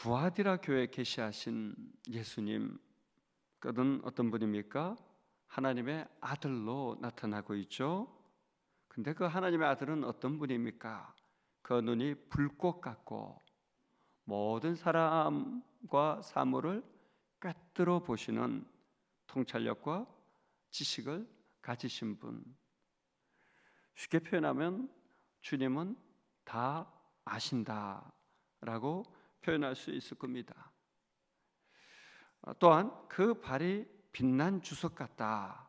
두아디라 교회에 계시하신 예수님 그는 어떤 분입니까? 하나님의 아들로 나타나고 있죠. 근데 그 하나님의 아들은 어떤 분입니까? 그 눈이 불꽃 같고 모든 사람과 사물을 꿰뚫어 보시는 통찰력과 지식을 가지신 분. 쉽게 표현하면 주님은 다 아신다라고 표현할 수 있을 겁니다. 또한 그 발이 빛난 주석 같다.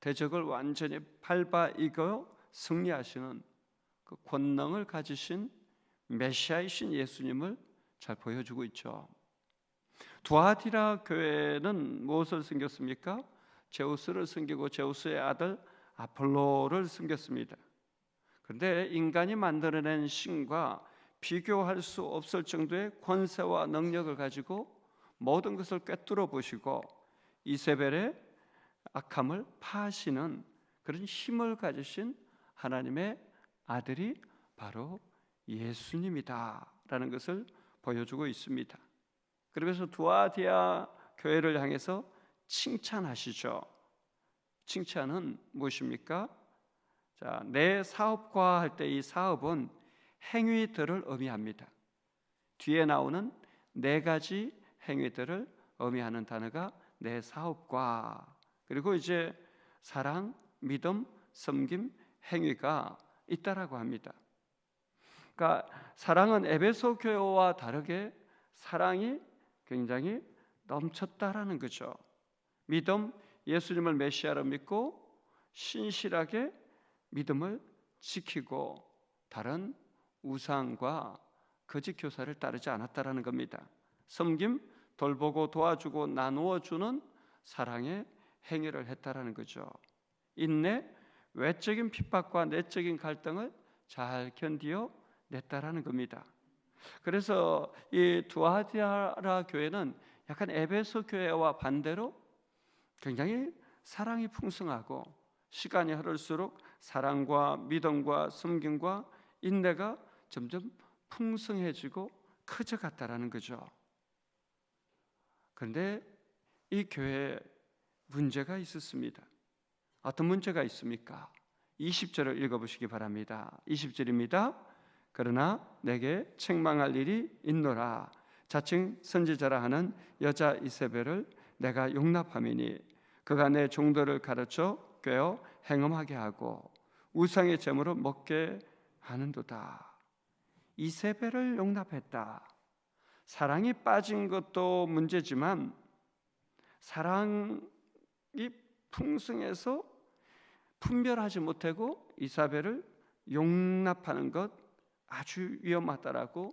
대적을 완전히 밟아 이겨 승리하시는 그 권능을 가지신 메시아이신 예수님을 잘 보여주고 있죠. 두아디라 교회는 무엇을 숨겼습니까? 제우스를 숨기고 제우스의 아들 아폴로를 숨겼습니다. 그런데 인간이 만들어낸 신과 비교할 수 없을 정도의 권세와 능력을 가지고 모든 것을 꿰뚫어 보시고 이세벨의 악함을 파하시는 그런 힘을 가지신 하나님의 아들이 바로 예수님이다라는 것을 보여주고 있습니다. 그러면서 두아디아 교회를 향해서 칭찬하시죠. 칭찬은 무엇입니까? 자, 내 사업과 할 때 이 사업은 행위들을 의미합니다. 뒤에 나오는 네 가지 행위들을 의미하는 단어가 내 사업과 그리고 이제 사랑, 믿음, 섬김, 행위가 있다라고 합니다. 그러니까 사랑은 에베소 교회와 다르게 사랑이 굉장히 넘쳤다라는 거죠. 믿음, 예수님을 메시아로 믿고 신실하게 믿음을 지키고 다른 우상과 거짓 교사를 따르지 않았다라는 겁니다. 섬김, 돌보고 도와주고 나누어 주는 사랑의 행위를 했다라는 거죠. 인내, 외적인 핍박과 내적인 갈등을 잘 견디어 냈다라는 겁니다. 그래서 이 두아디아라 교회는 약간 에베소 교회와 반대로 굉장히 사랑이 풍성하고 시간이 흐를수록 사랑과 믿음과 섬김과 인내가 점점 풍성해지고 커져갔다라는 거죠. 그런데 이 교회에 문제가 있었습니다. 어떤 문제가 있습니까? 20절을 읽어보시기 바랍니다. 20절입니다. 그러나 내게 책망할 일이 있노라. 자칭 선지자라 하는 여자 이세벨을 내가 용납함이니 그가 내 종들을 가르쳐 꿰어 행음하게 하고 우상의 제물을 먹게 하는도다. 이세벨을 용납했다. 사랑이 빠진 것도 문제지만 사랑이 풍성해서 분별하지 못하고 이사벨을 용납하는 것 아주 위험하다라고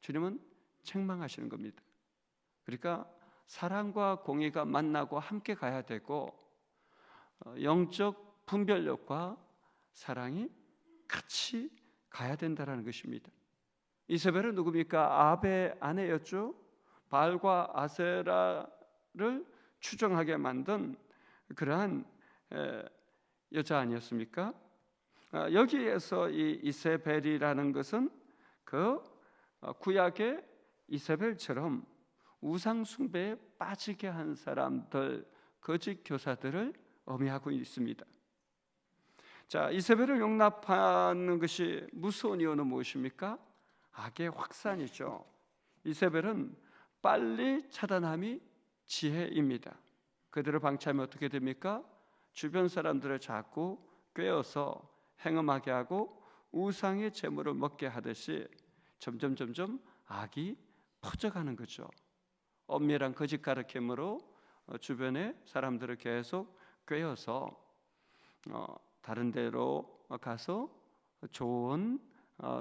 주님은 책망하시는 겁니다. 그러니까 사랑과 공의가 만나고 함께 가야 되고 어, 영적 분별력과 사랑이 같이 가야 된다라는 것입니다. 이세벨은 누굽니까? 아베 아내였죠. 발과 아세라를 추정하게 만든 그러한 여자 아니었습니까? 아, 여기에서 이 이세벨이라는 것은 그 어, 구약의 이세벨처럼 우상 숭배에 빠지게 한 사람들 거짓 교사들을 의미하고 있습니다. 자, 이세벨을 용납하는 것이 무서운 이유는 무엇입니까? 악의 확산이죠. 이세벨은 빨리 차단함이 지혜입니다. 그대로 방치하면 어떻게 됩니까? 주변 사람들을 자꾸 꿰어서 행음하게 하고 우상의 재물을 먹게 하듯이 점점 점점 악이 퍼져가는 거죠. 엄밀한 거짓 가르침으로 어, 주변의 사람들을 계속 꿰어서 어, 다른 데로 가서 좋은 어,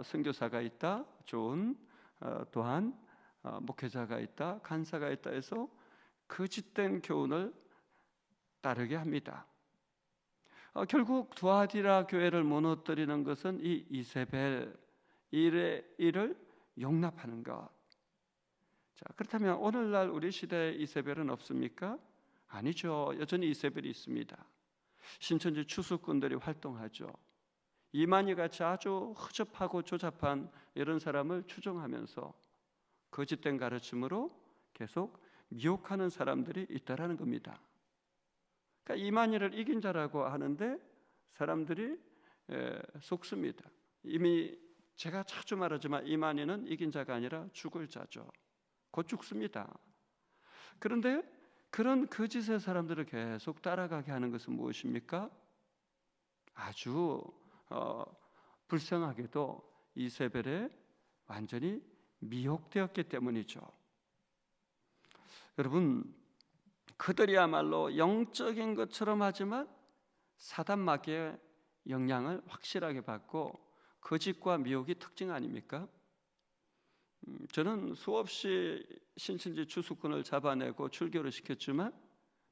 선교사가 있다, 좋은 또한 목회자가 있다, 간사가 있다 해서 거짓된 교훈을 따르게 합니다. 결국 두아디라 교회를 무너뜨리는 것은 이 이세벨 일의 일을 용납하는 것. 자, 그렇다면 오늘날 우리 시대에 이세벨은 없습니까? 아니죠. 여전히 이세벨이 있습니다. 신천지 추수꾼들이 활동하죠. 이만희 같이 아주 허접하고 조잡한 이런 사람을 추종하면서 거짓된 가르침으로 계속 미혹하는 사람들이 있다라는 겁니다. 그러니까 이만희를 이긴 자라고 하는데 사람들이 에, 속습니다. 이미 제가 자주 말하지만 이만희는 이긴 자가 아니라 죽을 자죠. 곧 죽습니다. 그런데 그런 거짓의 사람들을 계속 따라가게 하는 것은 무엇입니까? 아주 어, 불쌍하게도 이세벨에 완전히 미혹되었기 때문이죠. 여러분 그들이야말로 영적인 것처럼 하지만 사단 마귀의 영향을 확실하게 받고 거짓과 미혹이 특징 아닙니까? 음, 저는 수없이 신천지 추수꾼을 잡아내고 출교를 시켰지만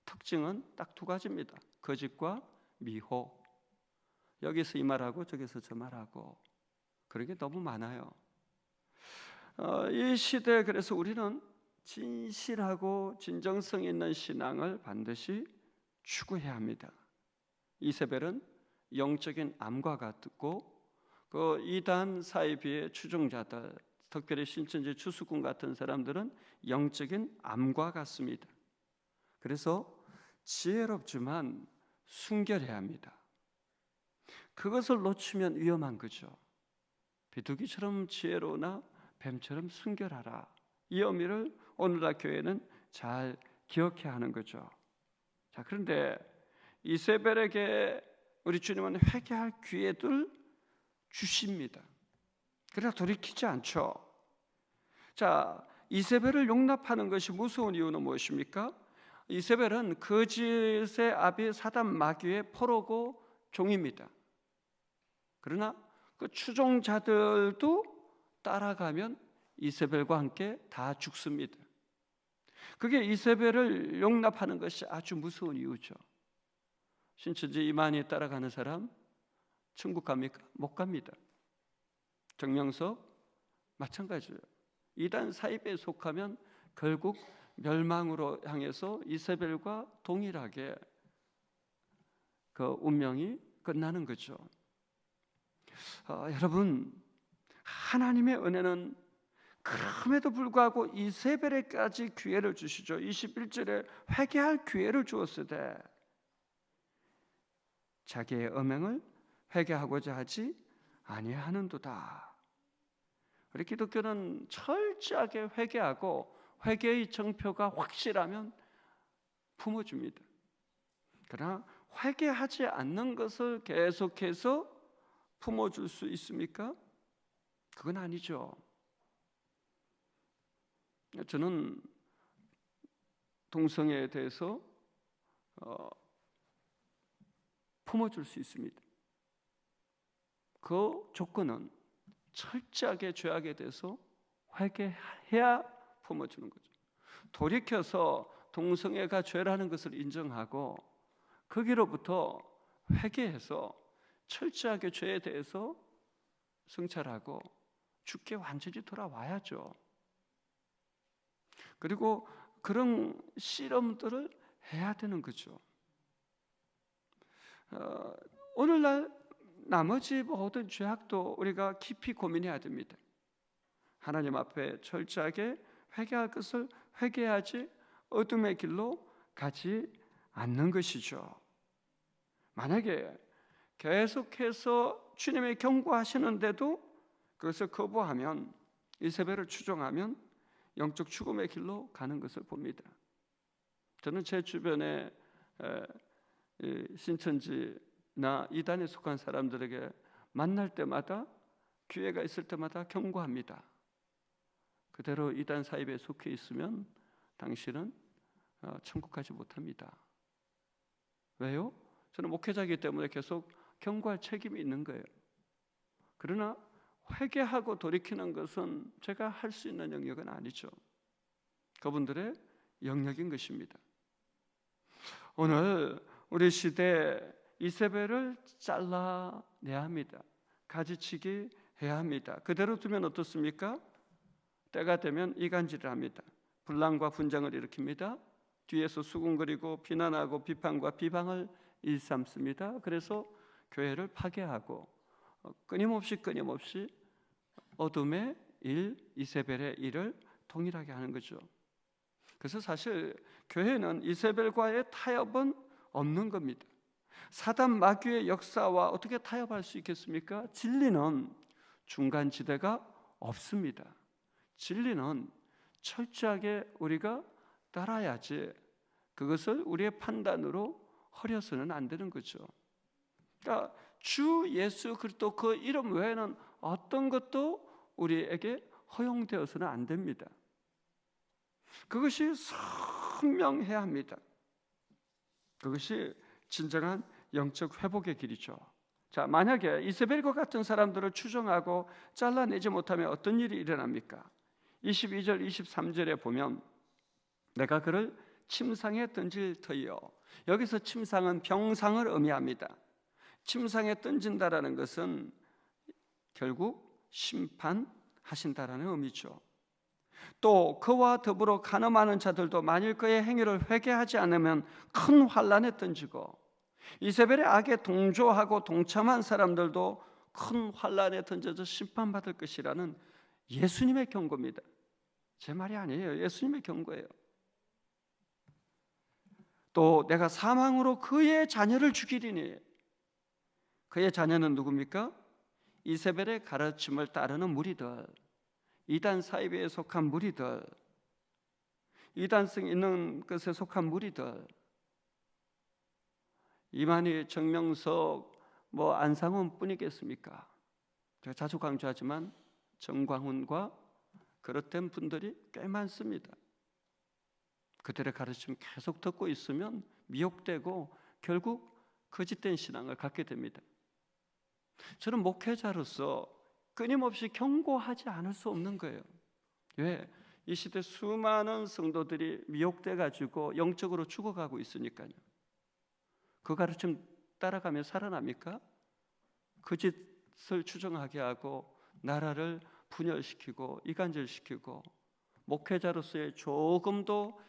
특징은 딱 두 가지입니다. 거짓과 미혹. 여기서 이 말하고 저기서 저 말하고 그런 게 너무 많아요. 어, 이 시대에 그래서 우리는 진실하고 진정성 있는 신앙을 반드시 추구해야 합니다. 이세벨은 영적인 암과 같고 그 이단 사이비의 추종자들, 특별히 신천지 추수꾼 같은 사람들은 영적인 암과 같습니다. 그래서 지혜롭지만 순결해야 합니다. 그것을 놓치면 위험한 거죠. 비둘기처럼 지혜로우나 뱀처럼 순결하라. 이 의미를 오늘날 교회는 잘 기억해야 하는 거죠. 자, 그런데 이세벨에게 우리 주님은 회개할 기회들 주십니다. 그러나 돌이키지 않죠. 자, 이세벨을 용납하는 것이 무서운 이유는 무엇입니까? 이세벨은 거짓의 아비 사단 마귀의 포로고 종입니다. 그러나 그 추종자들도 따라가면 이세벨과 함께 다 죽습니다. 그게 이세벨을 용납하는 것이 아주 무서운 이유죠. 신천지 이만희 따라가는 사람 천국 갑니까? 못 갑니다. 정명석 마찬가지예요. 이단 사입에 속하면 결국 멸망으로 향해서 이세벨과 동일하게 그 운명이 끝나는 거죠. 아, 여러분 하나님의 은혜는 그럼에도 불구하고 이세벨에까지 기회를 주시죠. 21절에 회개할 기회를 주었을 때 자기의 음행을 회개하고자 하지 아니하는도다. 우리 기독교는 철저하게 회개하고 회개의 정표가 확실하면 품어줍니다. 그러나 회개하지 않는 것을 계속해서 품어줄 수 있습니까? 그건 아니죠. 저는 동성애에 대해서 어, 품어줄 수 있습니다. 그 조건은 철저하게 죄악에 대해서 회개해야 품어주는 거죠. 돌이켜서 동성애가 죄라는 것을 인정하고 거기로부터 회개해서 철저하게 죄에 대해서 성찰하고 죽게 완전히 돌아와야죠. 그리고 그런 실험들을 해야 되는 거죠. 어, 오늘날 나머지 모든 죄악도 우리가 깊이 고민해야 됩니다. 하나님 앞에 철저하게 회개할 것을 회개하지 어둠의 길로 가지 않는 것이죠. 만약에 계속해서 주님의 경고하시는데도 그것을 거부하면 이세벨을 추종하면 영적 죽음의 길로 가는 것을 봅니다. 저는 제 주변에 신천지나 이단에 속한 사람들에게 만날 때마다 기회가 있을 때마다 경고합니다. 그대로 이단 사입에 속해 있으면 당신은 어, 천국 가지 못합니다. 왜요? 저는 목회자이기 때문에 계속 경고할 책임이 있는 거예요. 그러나 회개하고 돌이키는 것은 제가 할 수 있는 영역은 아니죠. 그분들의 영역인 것입니다. 오늘 우리 시대 이세벨을 잘라내야 합니다. 가지치기 해야 합니다. 그대로 두면 어떻습니까? 때가 되면 이간질을 합니다. 분란과 분쟁을 일으킵니다. 뒤에서 수군거리고 비난하고 비판과 비방을 일삼습니다. 그래서 교회를 파괴하고 끊임없이 끊임없이 어둠의 일, 이세벨의 일을 동일하게 하는 거죠. 그래서 사실 교회는 이세벨과의 타협은 없는 겁니다. 사단 마귀의 역사와 어떻게 타협할 수 있겠습니까? 진리는 중간 지대가 없습니다. 진리는 철저하게 우리가 따라야지 그것을 우리의 판단으로 허려서는 안 되는 거죠. 그러니까 주 예수 그리스도 그 이름 외에는 어떤 것도 우리에게 허용되어서는 안 됩니다. 그것이 선명해야 합니다. 그것이 진정한 영적 회복의 길이죠. 자, 만약에 이세벨과 같은 사람들을 추종하고 잘라내지 못하면 어떤 일이 일어납니까? 22절, 23절에 보면 내가 그를 침상에 던질 터이요. 여기서 침상은 병상을 의미합니다. 침상에 던진다라는 것은 결국 심판하신다라는 의미죠. 또 그와 더불어 간음하는 자들도 만일 그의 행위를 회개하지 않으면 큰 환란에 던지고 이세벨의 악에 동조하고 동참한 사람들도 큰 환란에 던져져 심판받을 것이라는 예수님의 경고입니다. 제 말이 아니에요. 예수님의 경고예요. 또 내가 사망으로 그의 자녀를 죽이리니 그의 자녀는 누굽니까? 이세벨의 가르침을 따르는 무리들, 이단 사이비에 속한 무리들, 이단성 있는 것에 속한 무리들, 이만희, 정명석, 뭐 안상훈 뿐이겠습니까? 제가 자주 강조하지만 정광훈과 그렇던 분들이 꽤 많습니다. 그들의 가르침 계속 듣고 있으면 미혹되고 결국 거짓된 신앙을 갖게 됩니다. 저는 목회자로서 끊임없이 경고하지 않을 수 없는 거예요. 왜? 이 시대 수많은 성도들이 미혹돼 가지고 영적으로 죽어가고 있으니까요. 그 가르침 따라가며 살아납니까? 그 짓을 추정하게 하고 나라를 분열시키고 이간질시키고 목회자로서의 조금도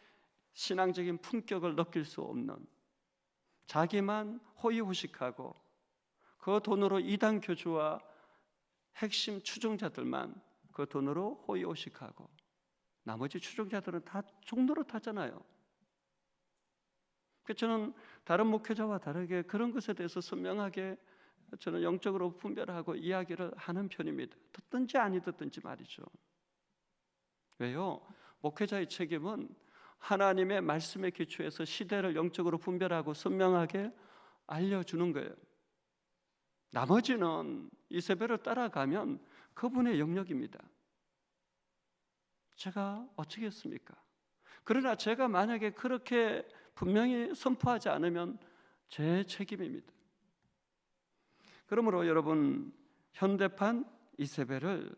신앙적인 품격을 느낄 수 없는 자기만 호의호식하고 그 돈으로 이단 교주와 핵심 추종자들만 그 돈으로 호의호식하고 나머지 추종자들은 다 종로로 타잖아요. 그 저는 다른 목회자와 다르게 그런 것에 대해서 선명하게 저는 영적으로 분별하고 이야기를 하는 편입니다. 듣든지 아니 듣든지 말이죠. 왜요? 목회자의 책임은 하나님의 말씀에 기초해서 시대를 영적으로 분별하고 선명하게 알려주는 거예요. 나머지는 이세벨을 따라가면 그분의 영역입니다. 제가 어쩌겠습니까? 그러나 제가 만약에 그렇게 분명히 선포하지 않으면 제 책임입니다. 그러므로 여러분 현대판 이세벨을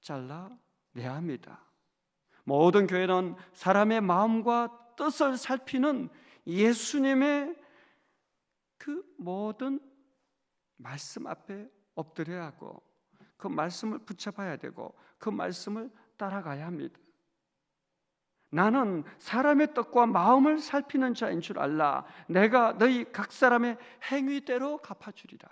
잘라내야 합니다. 모든 교회는 사람의 마음과 뜻을 살피는 예수님의 그 모든 말씀 앞에 엎드려야 하고 그 말씀을 붙잡아야 되고 그 말씀을 따라가야 합니다. 나는 사람의 뜻과 마음을 살피는 자인 줄 알라. 내가 너희 각 사람의 행위대로 갚아주리라.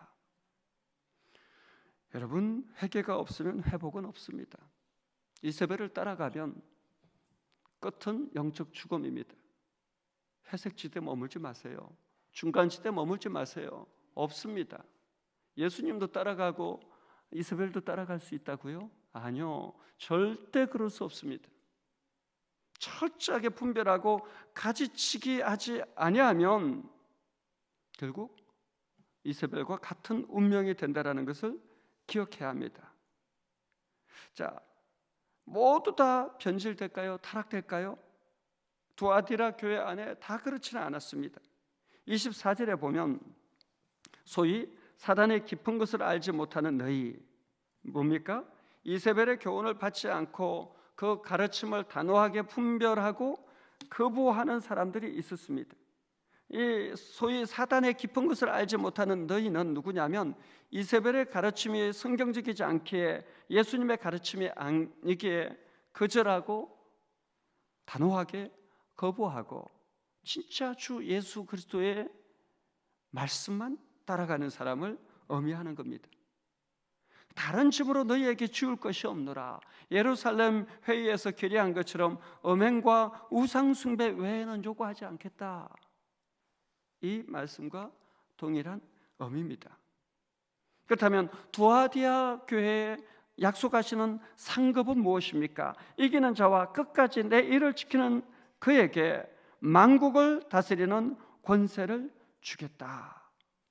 여러분 회개가 없으면 회복은 없습니다. 이세벨을 따라가면 끝은 영적 죽음입니다. 회색 지대 머물지 마세요. 중간 지대 머물지 마세요. 없습니다. 예수님도 따라가고 이세벨도 따라갈 수 있다고요? 아니요. 절대 그럴 수 없습니다. 철저하게 분별하고 가지치기 하지 아니하면 결국 이세벨과 같은 운명이 된다라는 것을 기억해야 합니다. 자, 모두 다 변질될까요? 타락될까요? 두아디라 교회 안에 다 그렇지는 않았습니다. 24절에 보면 소위 사단의 깊은 것을 알지 못하는 너희 뭡니까? 이세벨의 교훈을 받지 않고 그 가르침을 단호하게 분별하고 거부하는 사람들이 있었습니다. 이 소위 사단의 깊은 것을 알지 못하는 너희는 누구냐면 이세벨의 가르침이 성경적이지 않기에 예수님의 가르침이 아니기에 거절하고 단호하게 거부하고 진짜 주 예수 그리스도의 말씀만 따라가는 사람을 의미하는 겁니다. 다른 집으로 너희에게 지울 것이 없노라. 예루살렘 회의에서 결의한 것처럼 음행과 우상 숭배 외에는 요구하지 않겠다. 이 말씀과 동일한 의미입니다. 그렇다면 두아디아 교회에 약속하시는 상급은 무엇입니까? 이기는 자와 끝까지 내 일을 지키는 그에게 만국을 다스리는 권세를 주겠다.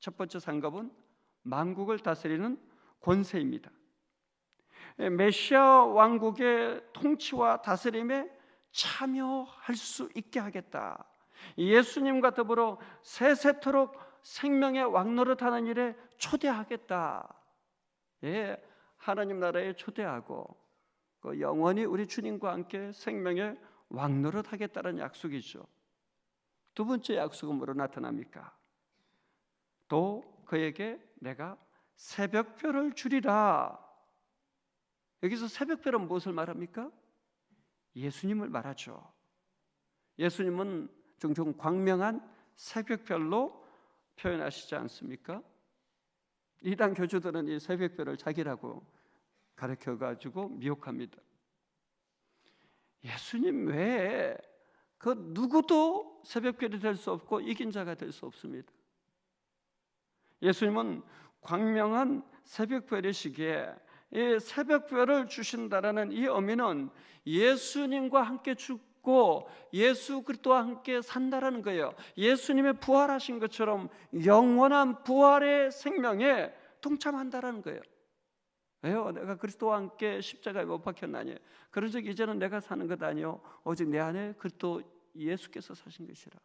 첫 번째 상급은 만국을 다스리는 권세입니다. 메시아 왕국의 통치와 다스림에 참여할 수 있게 하겠다. 예수님과 더불어 세세토록 생명의 왕노릇하는 일에 초대하겠다. 예, 하나님 나라에 초대하고 그 영원히 우리 주님과 함께 생명의 왕노릇하겠다는 약속이죠. 두 번째 약속은 뭐로 나타납니까? 또 그에게 내가 새벽별을 주리라. 여기서 새벽별은 무엇을 말합니까? 예수님을 말하죠. 예수님은 종종 광명한 새벽별로 표현하시지 않습니까? 이단 교주들은 이 새벽별을 자기라고 가르쳐 가지고 미혹합니다. 예수님 외에 그 누구도 새벽별이 될 수 없고 이긴 자가 될 수 없습니다. 예수님은 광명한 새벽별이시기에 이 새벽별을 주신다라는 이 의미는 예수님과 함께 죽고 예수 그리스도와 함께 산다라는 거예요. 예수님의 부활하신 것처럼 영원한 부활의 생명에 동참한다라는 거예요. 왜요? 내가 그리스도와 함께 십자가에 못 박혔나니 그런 적 이제는 내가 사는 것 아니요 오직 내 안에 그리스도 예수께서 사신 것이라.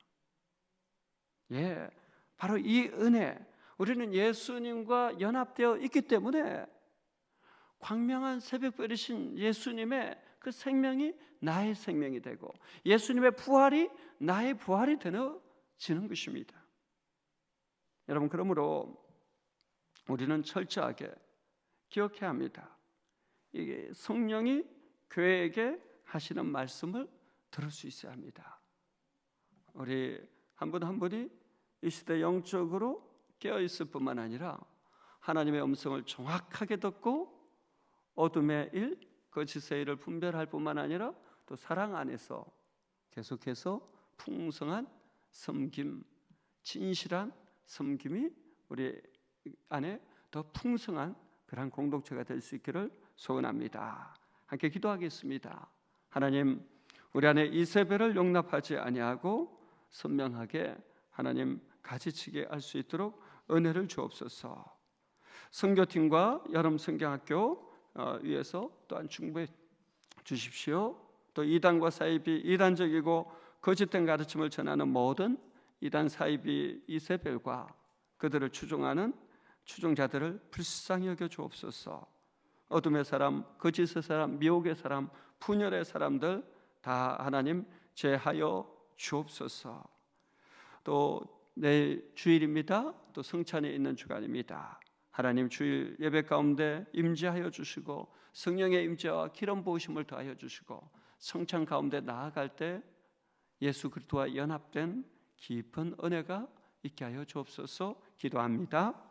예, 바로 이 은혜 우리는 예수님과 연합되어 있기 때문에 광명한 새벽별이신 예수님의 그 생명이 나의 생명이 되고 예수님의 부활이 나의 부활이 되어지는 것입니다. 여러분 그러므로 우리는 철저하게 기억해야 합니다. 이게 성령이 교회에게 하시는 말씀을 들을 수 있어야 합니다. 우리 한 분한 분이 이 시대 영적으로 깨어 있을 뿐만 아니라 하나님의 음성을 정확하게 듣고 어둠의 일, 거짓의 일을 분별할 뿐만 아니라 또 사랑 안에서 계속해서 풍성한 섬김, 진실한 섬김이 우리 안에 더 풍성한 그런 공동체가 될 수 있기를 소원합니다. 함께 기도하겠습니다. 하나님, 우리 안에 이세벨을 용납하지 아니하고 선명하게 하나님 가지치게 할 수 있도록 은혜를 주옵소서. 선교팀과 여름 성경학교 어, 위해서 또한 중보해 주십시오. 또 이단과 사이비 이단적이고 거짓된 가르침을 전하는 모든 이단 사이비 이세벨과 그들을 추종하는 추종자들을 불쌍히 여겨 주옵소서. 어둠의 사람, 거짓의 사람, 미혹의 사람, 분열의 사람들 다 하나님 제하여 주옵소서. 또 내일 주일입니다. 또 성찬에 있는 주간입니다. 하나님 주일 예배 가운데 임재하여 주시고 성령의 임재와 기름 부으심을 더하여 주시고 성찬 가운데 나아갈 때 예수 그리스도와 연합된 깊은 은혜가 있게 하여 주옵소서 기도합니다.